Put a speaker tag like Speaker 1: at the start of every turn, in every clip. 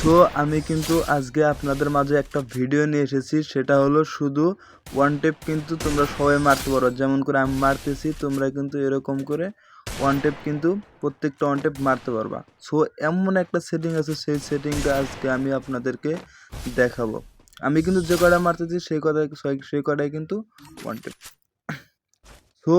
Speaker 1: So, আমি কিন্তু আজকে আপনাদের মাঝে একটা ভিডিও নিয়ে এসেছি। সেটা হলো শুধু ওয়ান টেপ কিন্তু তোমরা সবাই মারতে পারো। যেমন করে আমি মারতেছি, তোমরা কিন্তু এরকম করে ওয়ান টেপ কিন্তু প্রত্যেকটা ওয়ান টেপ মারতে পারবা। সো, এমন একটা সেটিং আছে, সেই সেটিংটা আজকে আমি আপনাদেরকে দেখাবো। আমি কিন্তু যে কটা মারতেছি, সেই কথায় সেই কটাই কিন্তু ওয়ান টেপ সো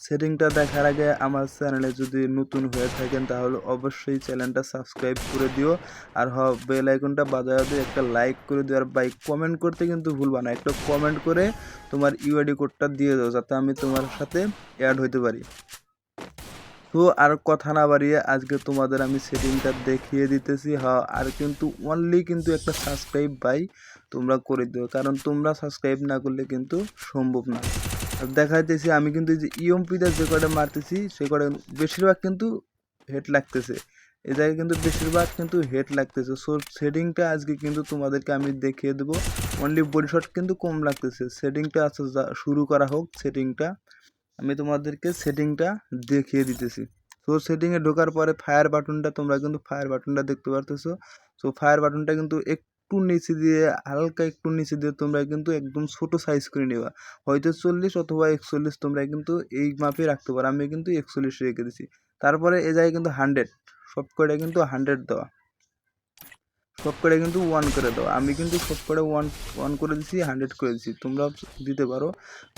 Speaker 1: সেটিংটা দেখার আগে আমার চ্যানেলে যদি নতুন হয়ে থাকেন, তাহলে অবশ্যই চ্যানেলটা সাবস্ক্রাইব করে দিও। আর হ বেল আইকনটা বাজায় দিয়ে একটা লাইক করে দিও। আর বাই কমেন্ট করতে কিন্তু ভুলবা না। একটা কমেন্ট করে তোমার ইউআইডি কোডটা দিয়ে দাও, যাতে আমি তোমার সাথে অ্যাড হইতে পারি। তো, আর কথা না বাড়িয়ে আজকে তোমাদের আমি সেটিংটা দেখিয়ে দিতেছি। হ্যাঁ আর কিন্তু অনলি কিন্তু একটা সাবস্ক্রাইব বাই তোমরা করে দিও। কারণ তোমরা সাবস্ক্রাইব না করলে কিন্তু সম্ভব না। দেখাইতেছি, আমি কিন্তু যে ইএমপিতে যে কটা মারতেছি সে কটা বেশিরভাগ কিন্তু হেড লাগতেছে। এ জায়গায় কিন্তু বেশিরভাগ কিন্তু হেড লাগতেছে। সো সেটিংটা আজকে কিন্তু তোমাদেরকে আমি দেখিয়ে দেবো। অনলি বডি শট কিন্তু কম লাগতেছে। সেটিংটা আচ্ছা যা- শুরু করা হোক সেটিংটা আমি তোমাদেরকে সেটিংটা দেখিয়ে দিতেছি। সো সেটিংয়ে ঢোকার পরে ফায়ার বাটনটা তোমরা কিন্তু ফায়ার বাটনটা দেখতে পারতেছো। সো ফায়ার বাটনটা কিন্তু একটু নিচে দিয়ে, হালকা একটু নিচে দিয়ে তোমরা কিন্তু একদম ছোট সাইজ করে নেবা। হয়তো চল্লিশ অথবা একচল্লিশ তোমরা কিন্তু এই মাপে রাখতে পারো। আমি কিন্তু একচল্লিশ রেখে দিছি। তারপরে এ জায়গায় কিন্তু হান্ড্রেড সব কিন্তু হান্ড্রেড দেওয়া। সব কটা কিন্তু ওয়ান করে দেওয়া আমি কিন্তু সব কটা ওয়ান ওয়ান করে দিছি হান্ড্রেড করে দিছি। তোমরা দিতে পারো।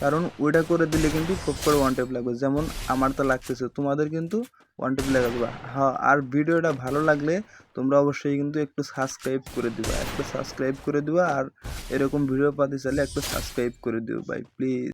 Speaker 1: কারণ ওইটা করে দিলে কিন্তু সব করে ওয়ান টেপ লাগবে। যেমন আমার তো লাগতেছে, তোমাদের কিন্তু ওয়ান টেপ লাগাবে। হ্যাঁ আর ভিডিওটা ভালো লাগলে তোমরা অবশ্যই কিন্তু একটু সাবস্ক্রাইব করে দিবা। একটু সাবস্ক্রাইব করে দিবা আর এরকম ভিডিও পাতে চাইলে একটু সাবস্ক্রাইব করে দিও ভাই প্লিজ